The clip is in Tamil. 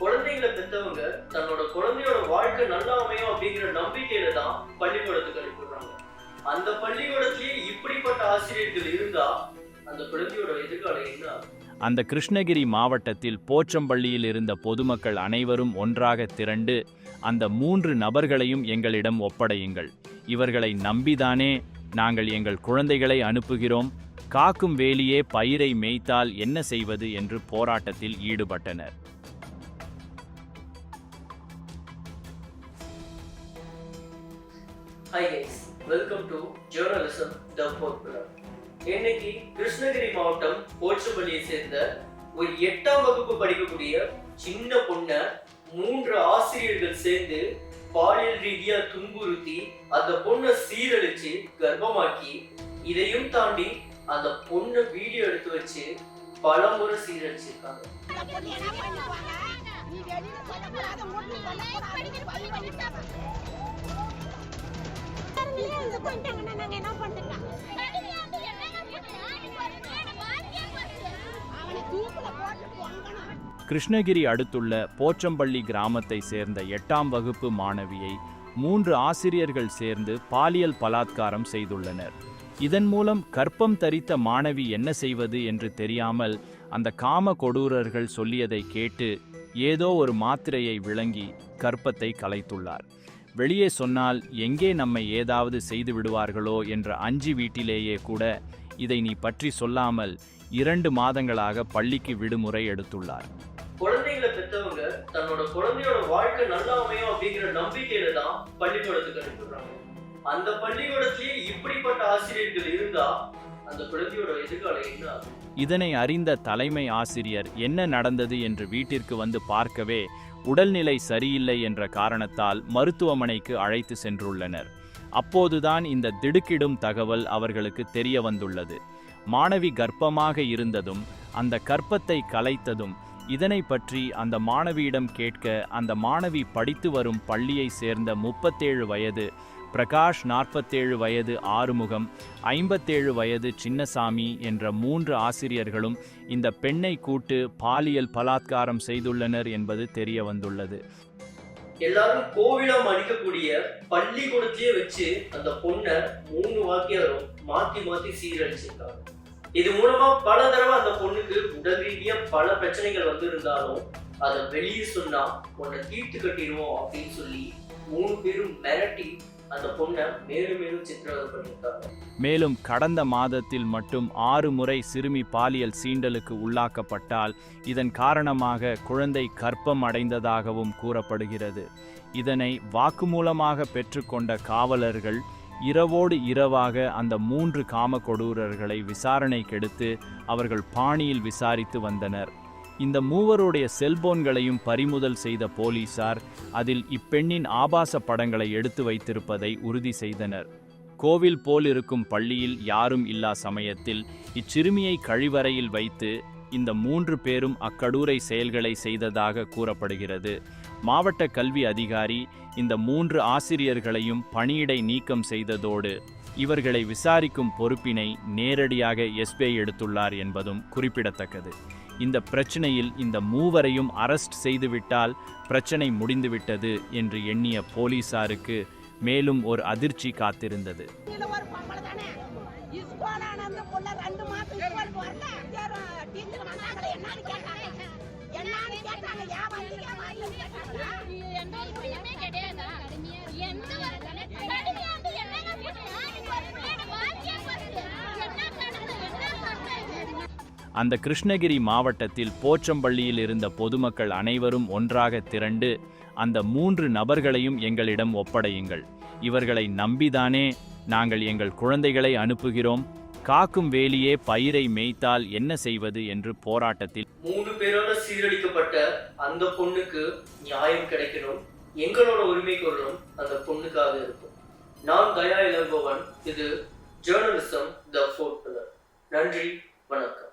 குழந்தைகளை பெற்றவங்க தன்னோட குழந்தையோட வாழ்க்கை நல்லா அமையும் அப்படிங்கிற நம்பிக்கையில தான் பள்ளிக்கூடத்துக்கு அனுப்பிடுறாங்க அந்த பள்ளிக்கூடத்திலேயே இப்படிப்பட்ட ஆசிரியர்கள் இருந்தா அந்த குழந்தையோட எதிர்காலம் என்ன ஆகும்? அந்த கிருஷ்ணகிரி மாவட்டத்தில் போச்சம்பள்ளியில் இருந்த பொதுமக்கள் அனைவரும் ஒன்றாக திரண்டு அந்த மூன்று நபர்களையும் எங்களிடம் ஒப்படையுங்கள். இவர்களை நம்பிதானே நாங்கள் எங்கள் குழந்தைகளை அனுப்புகிறோம். காக்கும் வேலியே பயிரை மேய்த்தால் என்ன செய்வது என்று போராட்டத்தில் ஈடுபட்டனர். Hi guys, welcome to Journalism The Fourth போர்க்குலர் இன்னைக்கு கிருஷ்ணகிரி மாவட்டம் போச்சம்பள்ளியை சேர்ந்த ஒரு எட்டாம் வகுப்பு படிக்கக்கூடிய சின்ன பொண்ண மூன்று ஆசிரியர்கள் சேர்ந்து பாலியல் ரீதியா துன்புறுத்தி அந்த பொண்ணை சீரழிச்சு கர்ப்பமாக்கி இதையும் தாண்டி அந்த பொண்ணை வீடியோ எடுத்து வச்சு பல முறை சீரழிச்சிருக்காங்க என்ன கிருஷ்ணகிரி அடுத்துள்ள போச்சம்பள்ளி கிராமத்தை சேர்ந்த எட்டாம் வகுப்பு மாணவியை மூன்று ஆசிரியர்கள் சேர்ந்து பாலியல் பலாத்காரம் செய்துள்ளனர். இதன் மூலம் கற்பம் தரித்த மாணவி என்ன செய்வது என்று தெரியாமல் அந்த காம கொடூரர்கள் சொல்லியதை கேட்டு ஏதோ ஒரு மாத்திரையை விளங்கி கற்பத்தை கலைத்துள்ளார். வெளியே சொன்னால் எங்கே நம்மை ஏதாவது செய்து விடுவார்களோ என்ற அஞ்சு வீட்டிலேயே கூட இதை நீ பற்றி சொல்லாமல் இரண்டு மாதங்களாக பள்ளிக்கு விடுமுறை எடுத்துள்ளார். தன்னோட குழந்தையோட வாழ்க்கை நல்லா அமையும் அப்படிங்கிற நம்பிக்கையில தான் பள்ளிக்கூடத்துக்கு அனுப்பிடுறாங்க அந்த பள்ளிக்கூடத்திலேயே இப்படிப்பட்ட ஆசிரியர்கள் இருந்தா அந்த குழந்தையோட எதிர்காலம் என்ன ஆகும்? இதனை அறிந்த தலைமை ஆசிரியர் என்ன நடந்தது என்று வீட்டிற்கு வந்து பார்க்கவே உடல்நிலை சரியில்லை என்ற காரணத்தால் மருத்துவமனைக்கு அழைத்து சென்றுள்ளனர். அப்போதுதான் இந்த திடுக்கிடும் தகவல் அவர்களுக்கு தெரிய வந்துள்ளது. மாணவி கர்ப்பமாக இருந்ததும் அந்த கர்ப்பத்தை கலைத்ததும் இதனை பற்றி அந்த மாணவியிடம் கேட்க அந்த மாணவி படித்து வரும் பள்ளியை சேர்ந்த முப்பத்தேழு வயது பிரகாஷ் நாற்பத்தேழு வயது ஆறுமுகம் ஐம்பத்தேழு வயது சின்னசாமி என்ற மூன்று ஆசிரியர்களும் இந்த பெண்ணை கூட்டு பாலியல் பலாத்காரம் செய்துள்ளனர் என்பது தெரிய வந்துள்ளது எல்லாரும் கோவிலா மதிக்கக்கூடிய பள்ளிக்கூடத்திலேயே வச்சு அந்த பொண்ணை மூணு வாக்கியாரும் மாத்தி மாத்தி சீரழிச்சிருக்காங்க. இது மூலமா பல தடவை அந்த பொண்ணுக்கு உடல் ரீதியா பல பிரச்சனைகள் வந்து இருந்தாலும் அதை வெளியே சொன்னா உன்னை தீர்த்து கட்டிடுவோம் அப்படின்னு சொல்லி மூணு பேரும் மிரட்டி அந்த பொண்ணை மேலும் மேலும் சித்திரவதை பண்ணியிருக்காங்க. மேலும் கடந்த மாதத்தில் மட்டும் ஆறு முறை சிறுமி பாலியல் சீண்டலுக்கு உள்ளாக்கப்பட்டால் இதன் காரணமாக குழந்தை கர்ப்பம் அடைந்ததாகவும் கூறப்படுகிறது. இதனை வாக்குமூலமாக பெற்றுக்கொண்ட காவலர்கள் இரவோடு இரவாக அந்த மூன்று காம கொடூரர்களை விசாரணைக்கெடுத்து அவர்கள் பாணியில் விசாரித்து வந்தனர். இந்த மூவருடைய செல்போன்களையும் பறிமுதல் செய்த போலீசார் அதில் இப்பெண்ணின் ஆபாச படங்களை எடுத்து வைத்திருப்பதை உறுதி செய்தனர். கோவில் போல் இருக்கும் பள்ளியில் யாரும் இல்லா சமயத்தில் இச்சிறுமியை கழிவறையில் வைத்து இந்த மூன்று பேரும் அக்கடூரை செயல்களை செய்ததாக கூறப்படுகிறது. மாவட்ட கல்வி அதிகாரி இந்த மூன்று ஆசிரியர்களையும் பணியிடை நீக்கம் செய்ததோடு இவர்களை விசாரிக்கும் பொறுப்பினை நேரடியாக எஸ்பிஐ எடுத்துள்ளார் என்பதும் குறிப்பிடத்தக்கது. இந்த பிரச்சனையில் இந்த மூவரையும் அரெஸ்ட் செய்துவிட்டால் பிரச்சனை முடிந்துவிட்டது என்று எண்ணிய போலீசாருக்கு மேலும் ஒரு அதிர்ச்சி காத்திருந்தது. என்னன்னு கேட்டாங்க என்னன்னு கேட்டாங்க கேட்டாங்களா எந்த ஒரு கிடையாதா எந்த ஒரு என்னங்க அந்த கிருஷ்ணகிரி மாவட்டத்தில் போச்சம்பள்ளியில் இருந்த பொதுமக்கள் அனைவரும் ஒன்றாக திரண்டு அந்த மூன்று நபர்களையும் எங்களிடம் ஒப்படையுங்கள். இவர்களை நம்பிதானே நாங்கள் எங்கள் குழந்தைகளை அனுப்புகிறோம். காக்கும் வேலியே பயிரை மேய்த்தால் என்ன செய்வது என்று போராட்டத்தில் மூணு பேரால சீரழிக்கப்பட்ட அந்த பொண்ணுக்கு நியாயம் கிடைக்கணும். எங்களோட உரிமை குரலும் அந்த பொண்ணுக்காக இருக்கும். நான் தயா இளங்கோவன். இது ஜேர்னலிசம் த ஃபோர்ட் நன்றி வணக்கம்.